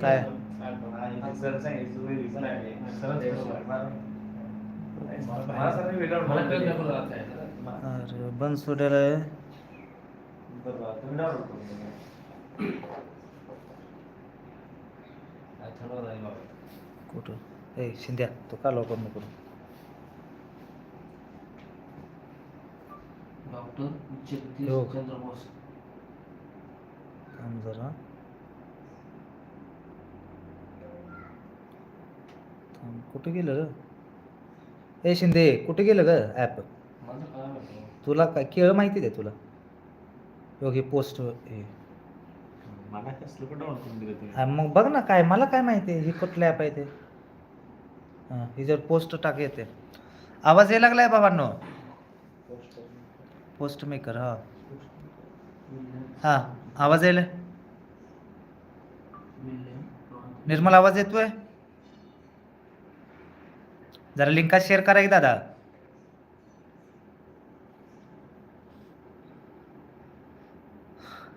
काय? अरे बंद सोडायला आहे. कुठं? ए शिंद्या तो का लवकर नको? डॉक्टर जगदीश हो. चंद्र बोस थांब जरा थांब कुठे गेलं ग? ए शिंदे कुठे गेलं ग ॲप तुला काय केळ माहिती आहे तुला? योगी पोस्ट हे. हा, मग बघ ना काय मला काय माहिती आहे? ही कुठलं ॲप आहे ते? हां हिच्यावर पोस्ट टाक येते. आवाज यायला लागलाय बाबांनो? पोस्ट मेकर हा. हा आवाज यायला? निर्मल आवाज येतोय? जरा लिंका शेअर करा की दादा.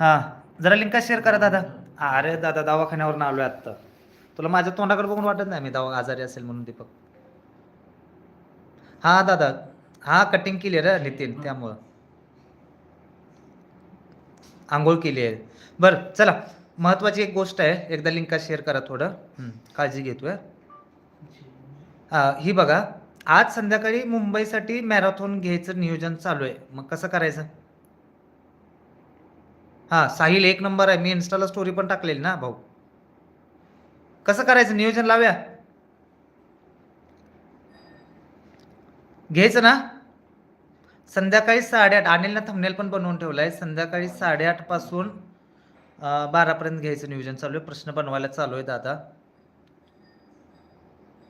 हा जरा लिंका शेअर करा दादा. अरे दादा दवाखान्यावर आलोय आत्ता. तुला माझ्या तोंडाकडे बघून वाटत नाही मी दवा आजारी असेल म्हणून दीपक. हा दादा. हा कटिंग केली रे नितीन त्यामुळं. आंघोळ केली आहे. बरं चला. महत्वाची एक गोष्ट आहे. एकदा लिंका शेअर करा थोडं. काळजी घेतोय. ही बघा आज संध्याकाळी मुंबईसाठी मॅरेथॉन घ्यायचं नियोजन चालू आहे. मग कसं करायचं? हां साहिल एक नंबर आहे. मी इन्स्टाला स्टोरी पण टाकलेली ना भाऊ. कसं करायचं? नियोजन लावूया. घ्यायचं ना? संध्याकाळी साडेआठ अनिलनं थंबनेल पण बनवून ठेवलाय. संध्याकाळी साडेआठपासून बारापर्यंत घ्यायचं नियोजन चालू आहे. प्रश्न बनवायला चालू आहे दादा.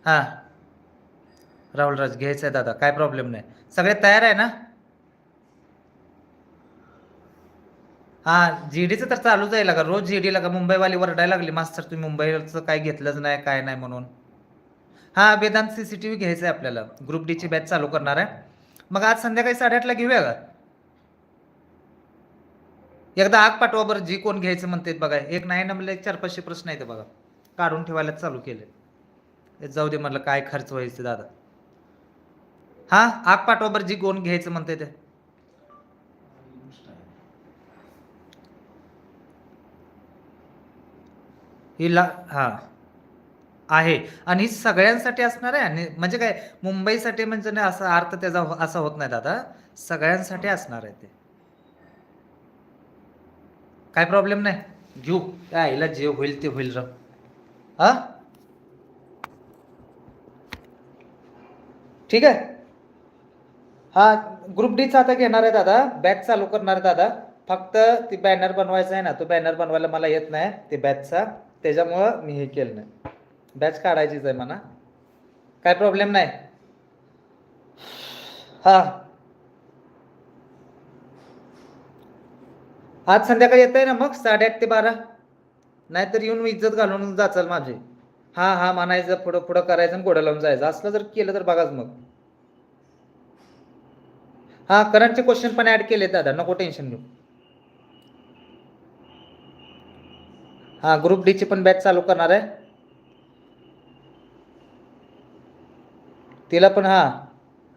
हां. राहुल राज घ्यायचं आहे दादा काय प्रॉब्लेम नाही. सगळे तयार आहे ना? हां जी डीचं तर चालूच आहे का रोज जी डीला लागा मुंबईवाली वरडायला लागली मास्तर तुम्ही मुंबईचं काय घेतलंच नाही काय नाही म्हणून. हां वेदांत व्ही घ्यायचं आहे आपल्याला. ग्रुप डीची बॅच चालू करणार आहे. मग आज संध्याकाळी साडेआठला घेऊया का? एकदा आग पाठवा बरं जी कोण घ्यायचं म्हणते बघा. एक नाही ना म्हणलं एक चार पाचशे प्रश्न आहेत बघा. काढून ठेवायला चालू केले जाऊ दे म्हटलं काय खर्च व्हायचं दादा. हा आग पाठवा जी कोण घ्यायचं म्हणते ते. हिला हा. आहे. आणि ही सगळ्यांसाठी असणार आहे? आणि म्हणजे काय मुंबईसाठी म्हणजे नाही असा अर्थ त्याचा हो, असा होत नाही दादा. सगळ्यांसाठी असणार आहे ते. काय प्रॉब्लेम नाही? घेऊ. त्या आईला जे होईल ते होईल र. ठीक आहे? हा ग्रुप डीचा आता घेणार आहे दादा. बॅच चालू करणार आहे दादा. फक्त ती बॅनर बनवायचा आहे ना तो बॅनर बनवायला मला येत नाही ते बॅचचा त्याच्यामुळं मी हे केलं नाही. बॅच काढायचीच आहे म्हणा. काय प्रॉब्लेम नाही. हा. आज संध्याकाळी येत आहे ना मग? साडेआठ ते बारा. नाहीतर येऊन इज्जत घालून जाचाल माझी. हा हा म्हणायचं पुढं पुढं करायचं आणि गोड्या लावून जायचं. असलं जर केलं तर बघाच मग. हा करंटचे क्वेश्चन पण ऍड केले दादा नको टेन्शन घेऊ. हा ग्रुप डी ची पण बॅच चालू करणार आहे. तिला पण हा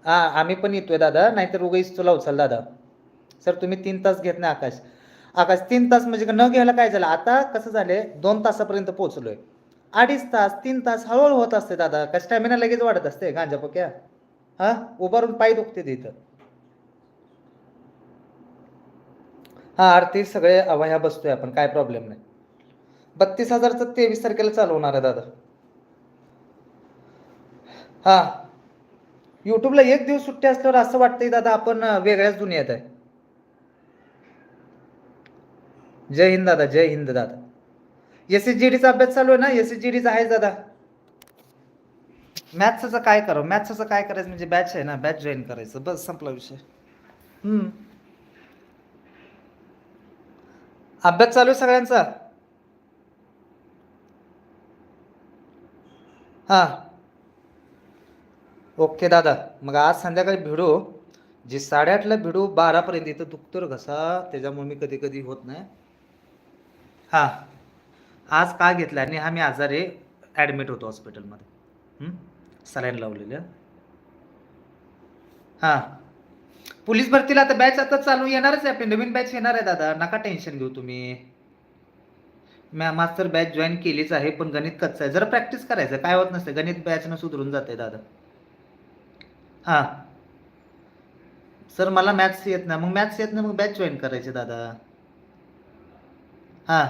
हा आम्ही पण येतोय दादा नाहीतर उगाच तुला उचल दादा. सर तुम्ही तीन तास घेत नाही आकाश. आकाश तीन तास म्हणजे न घ्यायला काय झालं? आता कसं झालंय? दोन तासापर्यंत पोहोचलोय. अडीच तास तीन तास हळूहळू होत असते दादा. का स्टॅमिना लगेच वाढत असते गांजा पक्या? हा उभारून पाय दुखते तिथं. हा आरती सगळे अवया बसतोय आपण काय प्रॉब्लेम नाही. बत्तीस हजारचं तेवीस तारखेला चालू होणार आहे दादा. हा. युट्यूबला एक दिवस सुट्टी असल्यावर असं वाटतंय दादा आपण वेगळ्याच दुनियेत आहे. जय हिंद दादा जय हिंद दादा. एस एस जी डीचा अभ्यास चालू आहे ना? एस एस जी डीचा आहे दादा. मॅथ्सचं काय करावं? मॅथ्सचं काय करायचं? म्हणजे बॅच आहे ना? बॅच जॉईन करायचं. बस संपला विषय हम्म अभ्यास चालू आहे सगळ्यांचा? हां. ओके दादा मग आज संध्याकाळी भिडू. जी साडेआठला भिडू बारापर्यंत इथं दुखतो घसा. त्याच्यामुळे मी कधी कधी होत नाही. हां. आज का घेतला? आणि हा मी आजारी ॲडमिट होतो हॉस्पिटलमध्ये सलाईन लावलेलं हां. पोलीस भरतीला आता बॅच आता चालू येणारच आहे. आपली नवीन बॅच येणार आहे दादा. नका टेन्शन घेऊ तुम्ही. मॅ मास्टर बॅच जॉईन केलीच आहे पण गणित कच्चं आहे. जरा प्रॅक्टिस करायचं. काय होत नसतं गणित बॅचनं सुधरून जाते दादा. हां. सर मला मॅथ्स येत नाही. मग मॅथ्स येत नाही मग बॅच जॉईन करायचे दादा. हां.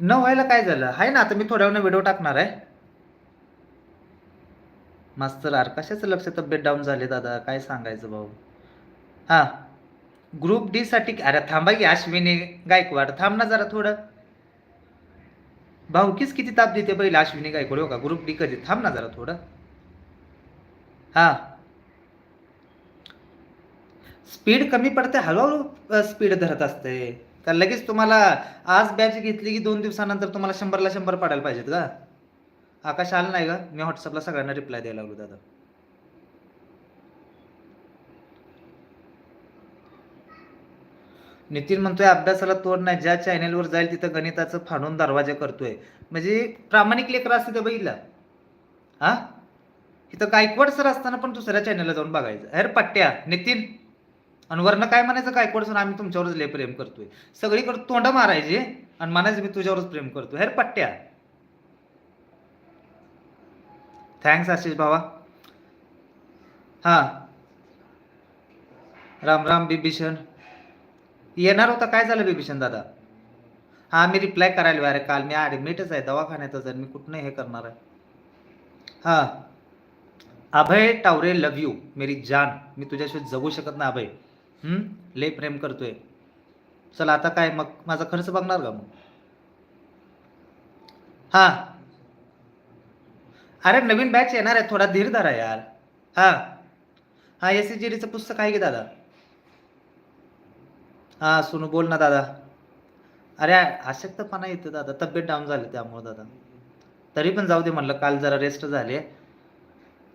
न व्हायला काय झालं? आहे ना आता मी थोड्या वेळानं व्हिडिओ टाकणार आहे. मास्तर आर कशाचं लक्ष तब्येत डाऊन झाले दादा? काय सांगायचं भाऊ? हां. ग्रुप डी साठी अरे थांबा की अश्विनी गायकवाड. थांब ना जरा थोडं. भाऊकीच किती ताप देते बैल अश्विनी गायकवाड? हो का? ग्रुप डी कधी? थांब ना जरा थोडं. हां. स्पीड कमी पडते हळूहळू स्पीड धरत असते. तर लगेच तुम्हाला आज बॅच घेतली की दोन दिवसानंतर तुम्हाला शंभरला शंभर पडायला पाहिजेत का? आकाश आलं नाही का मी व्हॉट्सअपला सगळ्यांना रिप्लाय द्यायला लागलो दादा. नितीन म्हणतोय अभ्यासाला तोड नाही. ज्या चॅनेलवर जाईल तिथं गणिताचं फाडून दरवाजा करतोय. म्हणजे प्रामाणिक लेकर असते तर बघितला हा? इथं गायकवाड सर असताना पण दुसऱ्या चॅनेलला जाऊन बघायचं. अरे पट्ट्या नितीन. आणि वरनं काय म्हणायचं गायकवाड सर आम्ही तुमच्यावरच लय प्रेम करतोय. सगळीकडे तोंड मारायचे आणि म्हणायचं मी तुझ्यावरच प्रेम करतोय. अरे पट्ट्या. थँक्स आशिष भावा हां राम राम बिभीषण येणार होता काय झालं बिभीषण दादा? हां मी रिप्लाय करायला अरे काल मी ॲडमिटच आहे दवाखान्यातच आहे मी कुठनं हे करणार आहे. हां. अभय टावरे लव यू मेरी जान. मी तुझ्याशिवाय जगू शकत नाही अभय. ले प्रेम करतोय. चला आता काय? मग माझा खर्च बघणार का मग? हां. अरे नवीन बॅच येणार आहे थोडा धीर धरा यार. हां. हां एस सी जीडीचं पुस्तक आहे की दादा? हां सुनू बोल ना दादा. अरे अशक्तपणा येतं दादा. तब्येत डाऊन झाली त्यामुळे दादा. तरी पण जाऊ दे म्हणलं काल जरा रेस्ट झाले.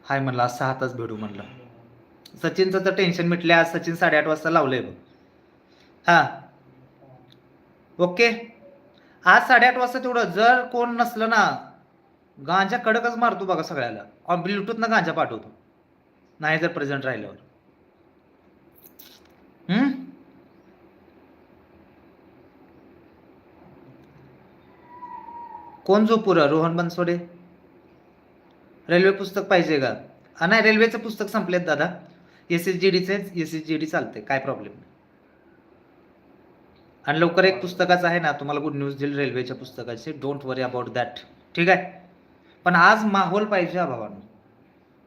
हाय म्हणलं आज सहा तास भेटू म्हणलं. सचिनचं तर टेन्शन मिटले आज सचिन साडेआठ वाजता लावलंय बघ. हां. ओके. आज साडेआठ वाजता तेवढं जर कोण नसलं ना गांजा कडकच मारतो बघा सगळ्याला. ब्लूटूथ ना गांजा पाठवतो. नाही जर प्रेझेंट राहिल्यावर. हम्म? कोण झोपूर? रोहन बनसोडे? रेल्वे पुस्तक पाहिजे का? हा नाही रेल्वेचं पुस्तक संपलेत दादा. एस एस जी डीचे एस एस जी डी चालते काय प्रॉब्लेम नाही. आणि लवकर एक पुस्तकाचं आहे ना तुम्हाला गुड न्यूज देईल रेल्वेच्या पुस्तकाची. डोंट वरी अबाउट दॅट ठीक आहे? पण आज माहोल पाहिजे हा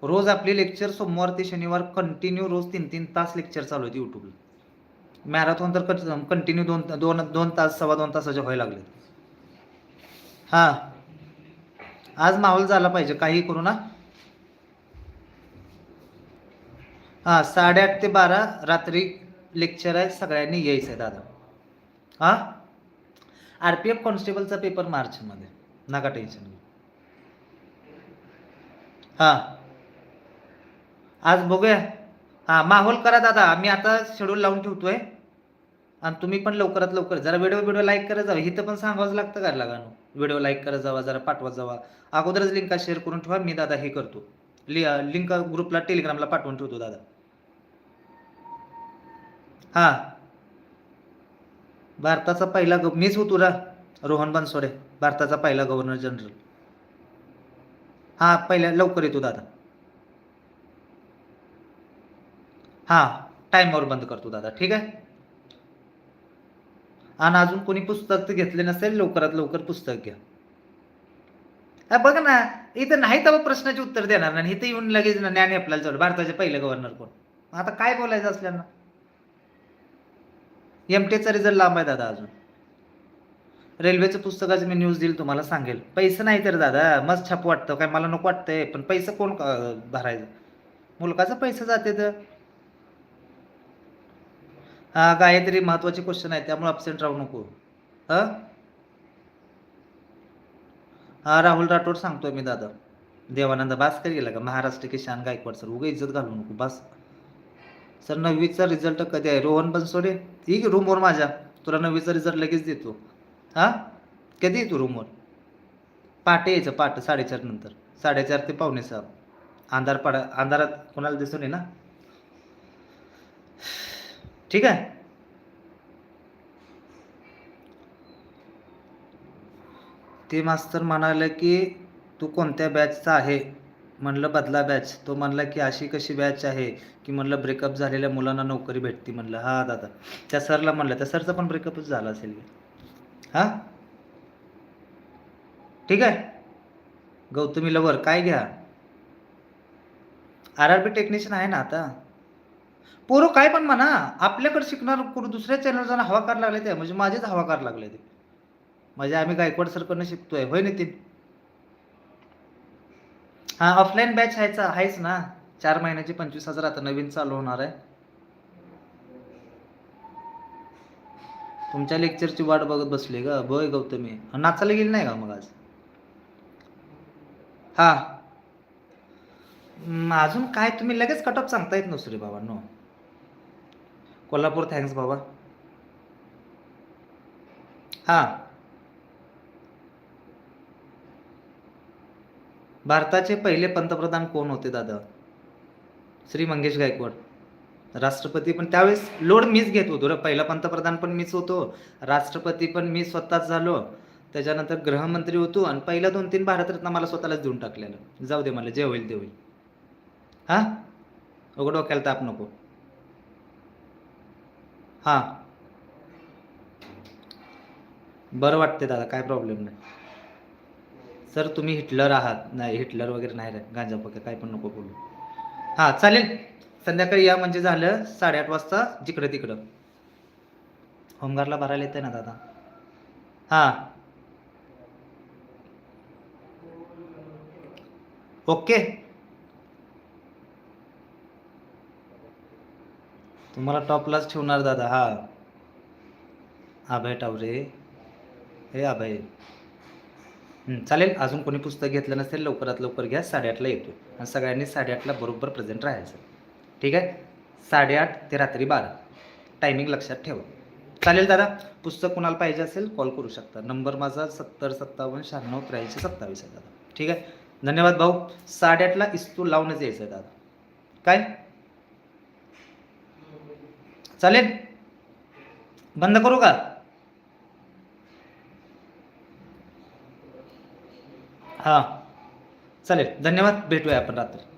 रोज आपली लेक्चर सोमवार ते शनिवार कंटिन्यू रोज तीन तीन तास लेक्चर चालू आहेत यूट्यूबला मॅरेथॉन तर कंटिन्यू दोन दोन दोन तास सव्वा दोन तासाचे व्हायला लागले हां. आज माहोल झाला पाहिजे काही करू ना? हां साडेआठ ते बारा रात्री लेक्चर आहे सगळ्यांनी यायचं आहे दादा. हां? आर पी एफ कॉन्स्टेबलचा पेपर मार्चमध्ये. नका टेन्शन घेऊ. हां. आज बघूया. हां माहोल करा दादा. मी आता शेड्यूल लावून ठेवतोय. आणि तुम्ही पण लवकरात लवकर जरा व्हिडिओ व्हिडिओ लाईक करत जावा. इथं पण सांगावंच लागतं का लागानो व्हिडिओ लाईक करत जावा जरा पाठवत जावा. अगोदरच लिंका शेअर करून ठेवा. मी दादा हे करतो. लि लिंक ग्रुपला टेलिग्रामला पाठवून ठेवतो दादा. हां. भारताचा पहिला ग मीच होतो रा. रोहन बनसोडे भारताचा पहिला गव्हर्नर जनरल हां पहिल्या लवकर येतो दादा. हां टाईमवर बंद करतो दादा ठीक आहे? आणि अजून कोणी पुस्तक तर घेतले नसेल लवकरात लवकर पुस्तक घ्या. बघ ना इथं नाही तर प्रश्नाचे उत्तर देणार नाही इथं येऊन लगेच ना ज्ञानी आपल्याला जवळ भारताचे पहिले गव्हर्नर कोण? आता काय बोलायचं असल्यानं? एमटेचा रिझल्ट लांब आहे दादा अजून. रेल्वेचं पुस्तकाचं मी न्यूज देईल तुम्हाला सांगेल. पैसे नाही तर दादा मस्त छाप वाटतं. काय मला नको वाटतंय पण पैसे कोण भरायचं? मुलकाचं पैसे जाते तर. हा गायत्री महत्त्वाचे क्वेश्चन आहे त्यामुळे अपसेंट राहू नको. हा? हा राहुल राठोड सांगतोय मी दादा. देवानंद बासकर गेला का? महाराष्ट्र किशान गायकवाड सर. उगा इज्जत घालू नको बस. सर नववीचा रिझल्ट कधी आहे? रोहन बनसोडे? ठीक आहे रूमवर माझ्या. तुला नववीचा रिझल्ट लगेच देतो. हा? कधी येतो रूमवर पहाटे यायचं पहाटे साडेचार नंतर. साडेचार ते पावणे सहा. अंधार पडा अंधारात कोणाला दिसून ये ना ठीक आहे? ते मास्तर म्हणाले की तू कोणत्या बॅचचा आहे? म्हणलं बदला बॅच तो म्हणला की अशी कशी बॅच आहे? की म्हणलं ब्रेकअप झालेल्या मुलांना नोकरी भेटते. म्हणलं हा दादा. त्या सरला म्हणलं त्या सरचा पण ब्रेकअपच झाला असेल. की. हा? ठीक आहे. गौतमी लवर काय घ्या? आर आर बी टेक्निशियन आहे ना आता. पोरं काय पण म्हणा आपल्याकडे शिकणार कोण दुसऱ्या चॅनल जाणं हवा कार लागले ते म्हणजे माझेच हवा कार लागले ते. म्हणजे आम्ही गायकवाड सरकडनं शिकतोय होय नितीन? हा ऑफलाईन बॅच आहेचा आहेच ना. चार महिन्याचे पंचवीस हजार आता नवीन चालू होणार आहे. तुमच्या लेक्चरची वाट बघत बसली का बय गौतमी. नाचायला गेली नाही का मग आज? हा. अजून काय तुम्ही लगेच कट ऑफ सांगता येत नसू रे बाबा नो कोल्हापूर थँक्स बाबा. हा. भारताचे पहिले पंतप्रधान कोण होते दादा? श्री मंगेश गायकवाड. राष्ट्रपती पण त्यावेळेस लोड मीच घेत होतो रे. पहिला पंतप्रधान पण मीच होतो राष्ट्रपती पण मी स्वतःच झालो. त्याच्यानंतर गृहमंत्री होतो आणि पहिला दोन तीन भारतरत्न मला स्वतःलाच देऊन टाकलेलं. जाऊ दे मला जे होईल ते होईल. हा? उघड डोक्याला ताप नको. हा. बरं वाटते दादा काय प्रॉब्लेम नाही. सर तुम्ही हिटलर आहात. नाही हिटलर वगैरे नाही रे गांजा पक्का काय पण नको बोलू. हां चालेल. संध्याकाळी या म्हणजे झालं साडेआठ वाजता जिकडं तिकडं. होमगार्डला भरायला येते ना दादा? हां. ओके. तुम्हाला टॉपलाच ठेवणार दादा हा. अभय टावरे. हे अभय. चालेल. अजून कोणी पुस्तक घेतलं नसेल लवकरात लवकर घ्या. साडेआठला येतो आणि सगळ्यांनी साडेआठला बरोबर प्रेझेंट राहायचं. ठीक आहे? साडेआठ ते रात्री बारा. टायमिंग लक्षात ठेवा. चालेल दादा पुस्तक कोणाला पाहिजे असेल कॉल करू शकता. नंबर माझा सत्तर सत्तावन्न शहाण्णव त्र्याऐंशी सत्तावीस आहे दादा. ठीक आहे? धन्यवाद भाऊ. साडेआठला इस्तू लावूनच यायचं आहे दादा. काय? चालेल? बंद करू का? हां. चालेल. धन्यवाद. भेटूया आपण रात्री.